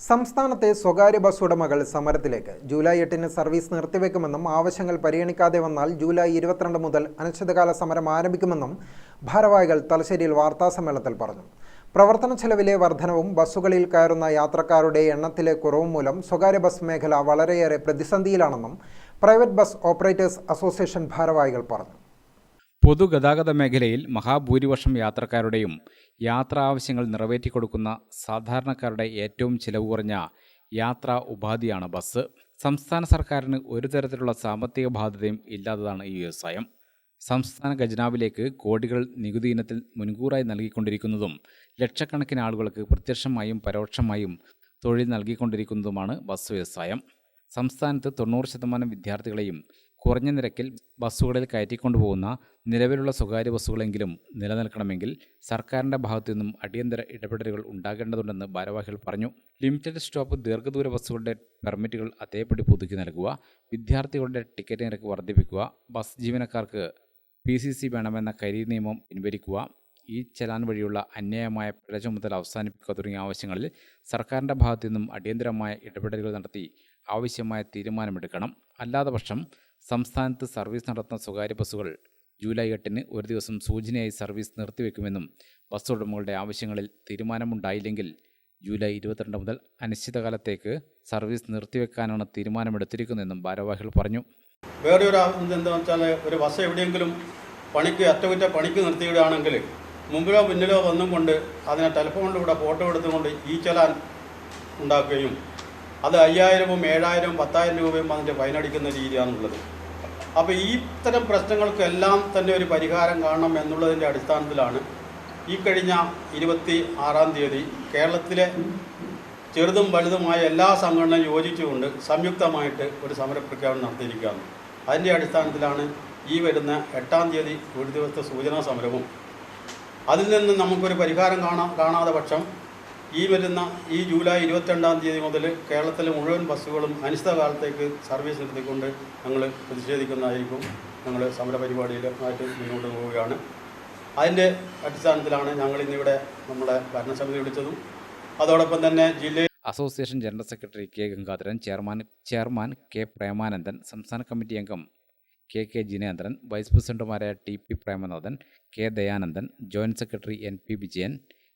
സംസ്ഥാനത്തെ സ്വകാര്യ ബസ് ഉടമകൾ സമരത്തിലേക്ക്. ജൂലൈ എട്ടിന് സർവീസ് നിർത്തിവെക്കുമെന്നും ആവശ്യങ്ങൾ പരിഗണിക്കാതെ വന്നാൽ ജൂലൈ ഇരുപത്തിരണ്ട് മുതൽ അനിശ്ചിതകാല സമരം ആരംഭിക്കുമെന്നും ഭാരവാഹികൾ തലശ്ശേരിയിൽ വാർത്താസമ്മേളനത്തിൽ പറഞ്ഞു. പ്രവർത്തന ചെലവിലെ വർധനവും ബസ്സുകളിൽ കയറുന്ന യാത്രക്കാരുടെ എണ്ണത്തിലെ കുറവും മൂലം സ്വകാര്യ ബസ് മേഖല വളരെയേറെ പ്രതിസന്ധിയിലാണെന്നും പ്രൈവറ്റ് ബസ് ഓപ്പറേറ്റേഴ്സ് അസോസിയേഷൻ ഭാരവാഹികൾ പറഞ്ഞു. പൊതുഗതാഗത മേഖലയിൽ മഹാഭൂരിപക്ഷം യാത്രക്കാരുടെയും യാത്രാ ആവശ്യങ്ങൾ നിറവേറ്റിക്കൊടുക്കുന്ന സാധാരണക്കാരുടെ ഏറ്റവും ചിലവ് കുറഞ്ഞ യാത്രാ ഉപാധിയാണ് ബസ്. സംസ്ഥാന സർക്കാരിന് ഒരു തരത്തിലുള്ള സാമ്പത്തിക ബാധ്യതയും ഇല്ലാത്തതാണ് ഈ വ്യവസായം. സംസ്ഥാന ഖജനാവിലേക്ക് കോടികൾ നികുതി ഇനത്തിൽ മുൻകൂറായി നൽകിക്കൊണ്ടിരിക്കുന്നതും ലക്ഷക്കണക്കിന് ആളുകൾക്ക് പ്രത്യക്ഷമായും പരോക്ഷമായും തൊഴിൽ നൽകിക്കൊണ്ടിരിക്കുന്നതുമാണ് ബസ് വ്യവസായം. സംസ്ഥാനത്ത് തൊണ്ണൂറ് ശതമാനം വിദ്യാർത്ഥികളെയും കുറഞ്ഞ നിരക്കിൽ ബസ്സുകളിൽ കയറ്റിക്കൊണ്ടുപോകുന്ന നിലവിലുള്ള സ്വകാര്യ ബസ്സുകളെങ്കിലും നിലനിൽക്കണമെങ്കിൽ സർക്കാരിന്റെ ഭാഗത്തു നിന്നും അടിയന്തര ഇടപെടലുകൾ ഉണ്ടാകേണ്ടതുണ്ടെന്ന് ഭാരവാഹികൾ പറഞ്ഞു. ലിമിറ്റഡ് സ്റ്റോപ്പ് ദീർഘദൂര ബസ്സുകളുടെ പെർമിറ്റുകൾ അതേപടി പുതുക്കി നൽകുക വിദ്യാർത്ഥികളുടെ ടിക്കറ്റ് നിരക്ക് വർദ്ധിപ്പിക്കുക ബസ് ജീവനക്കാർക്ക് പി സി സി വേണമെന്ന കരി നിയമം പിൻവലിക്കുക ഈ ചലാൻ വഴിയുള്ള അന്യായമായ പിഴ ചുമതല അവസാനിപ്പിക്കുക തുടങ്ങിയ ആവശ്യങ്ങളിൽ സർക്കാരിന്റെ ഭാഗത്തു നിന്നും അടിയന്തരമായ ഇടപെടലുകൾ നടത്തി ആവശ്യമായ തീരുമാനമെടുക്കണം. അല്ലാത്ത പക്ഷം സംസ്ഥാനത്ത് സർവീസ് നടത്തുന്ന സ്വകാര്യ ബസ്സുകൾ ജൂലൈ എട്ടിന് ഒരു ദിവസം സൂചനയായി സർവീസ് നിർത്തിവെക്കുമെന്നും ബസ് ഉടമകളുടെ ആവശ്യങ്ങളിൽ തീരുമാനമുണ്ടായില്ലെങ്കിൽ ജൂലൈ ഇരുപത്തിരണ്ട് മുതൽ അനിശ്ചിതകാലത്തേക്ക് സർവീസ് നിർത്തിവെക്കാനാണ് തീരുമാനമെടുത്തിരിക്കുന്നതെന്നും ഭാരവാഹികൾ പറഞ്ഞു. വേറെ ഒരു എന്താണെന്ന് വെച്ചാൽ ഒരു ബസ് എവിടെയെങ്കിലും പണിക്ക് അറ്റകുറ്റ പണിക്ക് നിർത്തിയിടുകയാണെങ്കിൽ മുമ്പിലോ പിന്നിലോ വന്നും കൊണ്ട് അതിനെ ടെലിഫോണിലൂടെ ഫോട്ടോ എടുത്തുകൊണ്ട് ഈ ചലാൻ ഉണ്ടാക്കുകയും അത് അയ്യായിരവും ഏഴായിരവും പത്തായിരം രൂപയും അതിന്റെ ഫൈനടിക്കുന്ന രീതിയാണുള്ളത്. അപ്പോൾ ഈ ഇത്തരം പ്രശ്നങ്ങൾക്കെല്ലാം തന്നെ ഒരു പരിഹാരം കാണണം എന്നുള്ളതിന്റെ അടിസ്ഥാനത്തിലാണ് ഈ കഴിഞ്ഞ ഇരുപത്തി ആറാം തീയതി കേരളത്തിലെ ചെറുതും വലുതുമായ എല്ലാ സംഘടനയും യോജിച്ചുകൊണ്ട് സംയുക്തമായിട്ട് ഒരു സമരപ്രഖ്യാപനം നടത്തിയിരിക്കുകയാണ്. അതിന്റെ അടിസ്ഥാനത്തിലാണ് ഈ വരുന്ന എട്ടാം തീയതി ഒരു ദിവസത്തെ സൂചനാ സമരവും. അതിൽ നിന്ന് നമുക്കൊരു പരിഹാരം കാണാ കാണാതെ പക്ഷം ഈ വരുന്ന ഈ ജൂലൈ ഇരുപത്തിരണ്ടാം തീയതി മുതൽ കേരളത്തിലെ മുഴുവൻ ബസ്സുകളും അനിശ്ചിതകാലത്തേക്ക് സർവീസ് നിർത്തിക്കൊണ്ട് ഞങ്ങൾ പ്രതിഷേധിക്കുന്നതായിരിക്കും ഞങ്ങൾ സമരപരിപാടിയിലുമായിട്ട് മുന്നോട്ട് പോവുകയാണ്. അതിന്റെ അടിസ്ഥാനത്തിലാണ് ഞങ്ങൾ ഇന്നിവിടെ നമ്മുടെ ഭരണസമിതി വിളിച്ചതും. അതോടൊപ്പം തന്നെ ജില്ലയിൽ association general secretary K Gangadharan chairman chairman K Premanandan സംസ്ഥാന കമ്മിറ്റി അംഗം കെ കെ ജിനേന്ദ്രൻ വൈസ് പ്രസിഡന്റുമാരായ T P Premanathan K Dayanandan joint secretary N P Vijayan